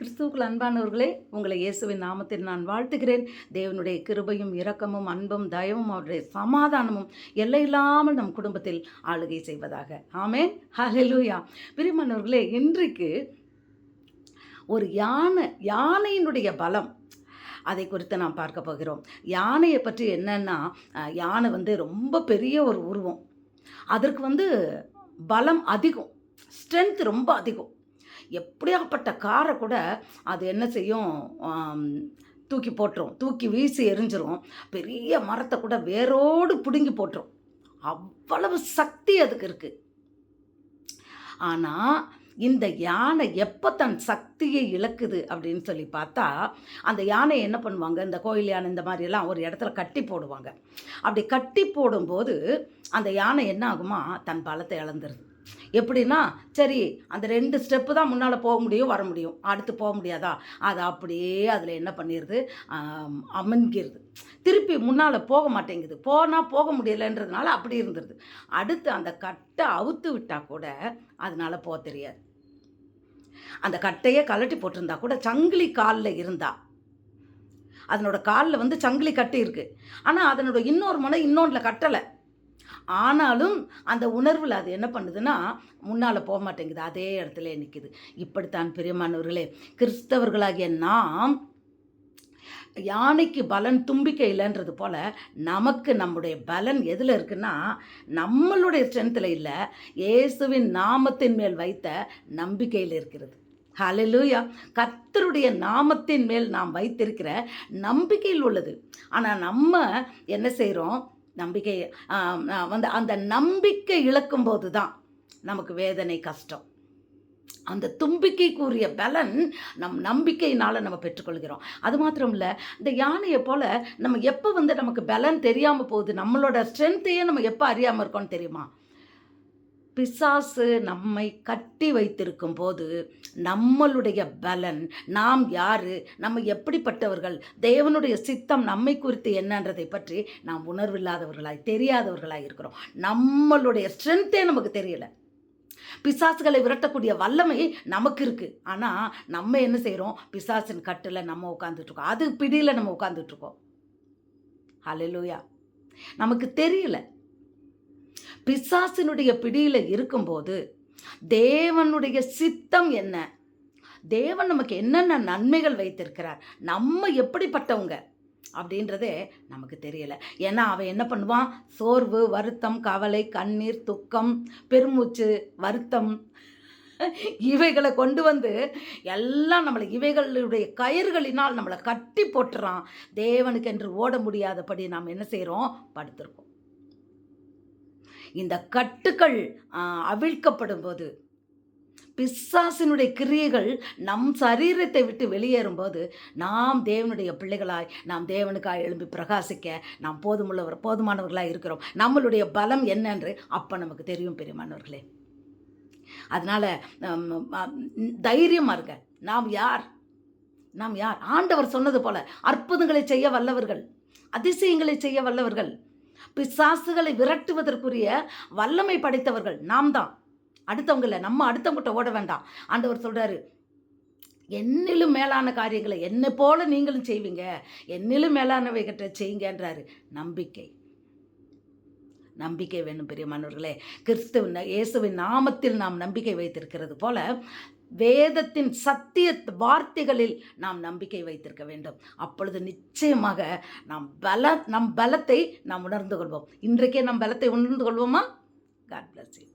கிறிஸ்துவுக்குள் அன்பானவர்களே உங்களை இயேசுவின் நாமத்தில் நான் வாழ்த்துகிறேன். தேவனுடைய கிருபையும் இரக்கமும் அன்பும் தயவும் அவருடைய சமாதானமும் எல்லையில்லாமல் நம் குடும்பத்தில் ஆளுகை செய்வதாக. ஆமேன். ஹலெலூயா பிரியமானவர்களே இன்றைக்கு ஒரு யானை யானையினுடைய பலம். அதை குறித்து நாம் பார்க்க போகிறோம். யானையை பற்றி என்னன்னா யானை வந்து ரொம்ப பெரிய ஒரு உருவம். அதற்கு வந்து பலம் அதிகம். ஸ்ட்ரென்த் ரொம்ப அதிகம். எப்படியாப்பட்ட காரை கூட அது என்ன செய்யும் தூக்கி போட்டுரும். தூக்கி வீசி எரிஞ்சிரும். பெரிய மரத்தை கூட வேரோடு பிடுங்கி போட்டுரும். அவ்வளவு சக்தி அதுக்கு இருக்குது ஆனால் இந்த யானை எப்போ தன் சக்தியை இழக்குது அப்படின்னு சொல்லி பார்த்தா அந்த யானையை என்ன பண்ணுவாங்க? இந்த கோயில் யானை இந்த மாதிரியெல்லாம் ஒரு இடத்துல கட்டி போடுவாங்க. அப்படி கட்டி போடும்போது அந்த யானை என்ன ஆகுமா? தன் பலத்தை இழந்துருது. எப்படின்னா சரி அந்த ரெண்டு ஸ்டெப்பு தான் முன்னால் போக முடியும் வர முடியும். அடுத்து போக முடியாதா? அது அப்படியே அதில் என்ன பண்ணிடுது ஆம், அமங்கிருது. திருப்பி முன்னால் போக மாட்டேங்குது. போனால் போக முடியலைன்றதுனால அப்படி இருந்துருது. அடுத்து அந்த கட்டை அவுத்து விட்டால் கூட அதனால போக தெரியாது. அந்த கட்டையே கலட்டி போட்டிருந்தா கூட சங்கிலி காலில் இருந்தா. அதனோட காலில் வந்து சங்கிலி கட்டு இருக்குது ஆனால் அதனோட இன்னொரு முனை இன்னொன்றில் கட்டலை. ஆனாலும் அந்த உணர்வில் அது என்ன பண்ணுதுன்னா முன்னால் போக மாட்டேங்குது அதே இடத்துல நிற்குது இப்படித்தான் பிரியமானவர்களே கிறிஸ்தவர்களாகிய நாம் யானைக்கு பலன் தும்பிக்கை இல்லைன்றது போல் நமக்கு நம்முடைய பலன் எதில் இருக்குன்னா நம்மளுடைய ஸ்ட்ரென்த்தில் இல்லை இயேசுவின் நாமத்தின் மேல் வைத்த நம்பிக்கையில் இருக்கிறது. ஹலலூயா கர்த்தருடைய நாமத்தின் மேல் நாம் வைத்திருக்கிற நம்பிக்கையில் உள்ளது. ஆனால் நம்ம என்ன செய்கிறோம் நம்பிக்கை வந்து அந்த நம்பிக்கை இழக்கும் போது தான் நமக்கு வேதனை கஷ்டம். அந்த தும்பிக்கைக்குரிய பலன் நம் நம்பிக்கையினால் நம்ம பெற்றுக்கொள்கிறோம். அது மாத்திரம் இல்லை இந்த யானையை போல் நம்ம எப்போ வந்து நமக்கு பலன் தெரியாமல் போகுது நம்மளோட ஸ்ட்ரென்த்தையே நம்ம எப்போ அறியாமல் இருக்கோம்னு தெரியுமா? பிசாசு நம்மை கட்டி வைத்திருக்கும் போது நம்மளுடைய பலன் நாம் யாரு நம்ம எப்படிப்பட்டவர்கள் தேவனுடைய சித்தம் நம்மை குறித்து என்னன்றதை பற்றி நாம் உணர்வில்லாதவர்களாய் தெரியாதவர்களாய் இருக்கிறோம். நம்மளுடைய ஸ்ட்ரென்த்தே நமக்கு தெரியல. பிசாசுகளை விரட்டக்கூடிய வல்லமை நமக்கு இருக்கு. ஆனால் நம்ம என்ன செய்கிறோம் பிசாசின் கட்டில் நம்ம உட்காந்துட்டு இருக்கோம் அது பிடியில் நம்ம உட்காந்துட்டு இருக்கோம் நமக்கு தெரியல. பிசாசினுடைய பிடியில் இருக்கும்போது தேவனுடைய சித்தம் என்ன? தேவன் நமக்கு என்னென்ன நன்மைகள் வைத்திருக்கிறார்? நம்ம எப்படிப்பட்டவங்க? அப்படின்றதே நமக்கு தெரியல. ஏன்னா அவன் என்ன பண்ணுவான்? சோர்வு வருத்தம் கவலை கண்ணீர் துக்கம் பெருமூச்சு வருத்தம் இவைகளை கொண்டு வந்து எல்லாம் நம்மளை இவைகளுடைய கயிறுகளினால் நம்மளை கட்டி போட்டுறான். தேவனுக்கு என்று ஓட முடியாதபடி நாம் என்ன செய்கிறோம் படுத்திருக்கோம். இந்த கட்டுக்கள் அவிழ்க்கப்படும் போது பிசாசினுடைய கிரியைகள் நம் சரீரத்தை விட்டு வெளியேறும்போது நாம் தேவனுடைய பிள்ளைகளாய் நாம் தேவனுக்காக எழும்பி பிரகாசிக்க நாம் போதுமுள்ளவர் போதுமானவர்களாக இருக்கிறோம். நம்மளுடைய பலம் என்னன்று அப்போ நமக்கு தெரியும் பெரியமானவர்களே அதனால் தைரியமாக இருக்க நாம் யார்? நாம் யார்? ஆண்டவர் சொன்னது போல அற்புதங்களை செய்ய வல்லவர்கள் அதிசயங்களை செய்ய வல்லவர்கள் பிசாசுகளை விரட்டுவதற்குரிய வல்லமை படைத்தவர்கள் நாம் தான் அடுத்தவங்க இல்லை நம்ம அடுத்தவங்கிட்ட ஓட வேண்டாம். ஆண்டவர் சொல்கிறாரு என்னிலும் மேலான காரியங்களை என்னை போல நீங்களும் செய்வீங்க. என்னிலும் மேலானவைகிட்ட செய்யுங்கன்றாரு. நம்பிக்கை. நம்பிக்கை வேணும் பெரியமானவர்களே. கிறிஸ்துவின் இயேசுவின் நாமத்தில் நாம் நம்பிக்கை வைத்திருக்கிறது போல வேதத்தின் சத்திய வார்த்தைகளில் நாம் நம்பிக்கை வைத்திருக்க வேண்டும். அப்பொழுது நிச்சயமாக நாம் பல நம் பலத்தை நாம் உணர்ந்து கொள்வோம். இன்றைக்கே நம் பலத்தை உணர்ந்து கொள்வோமா? God bless you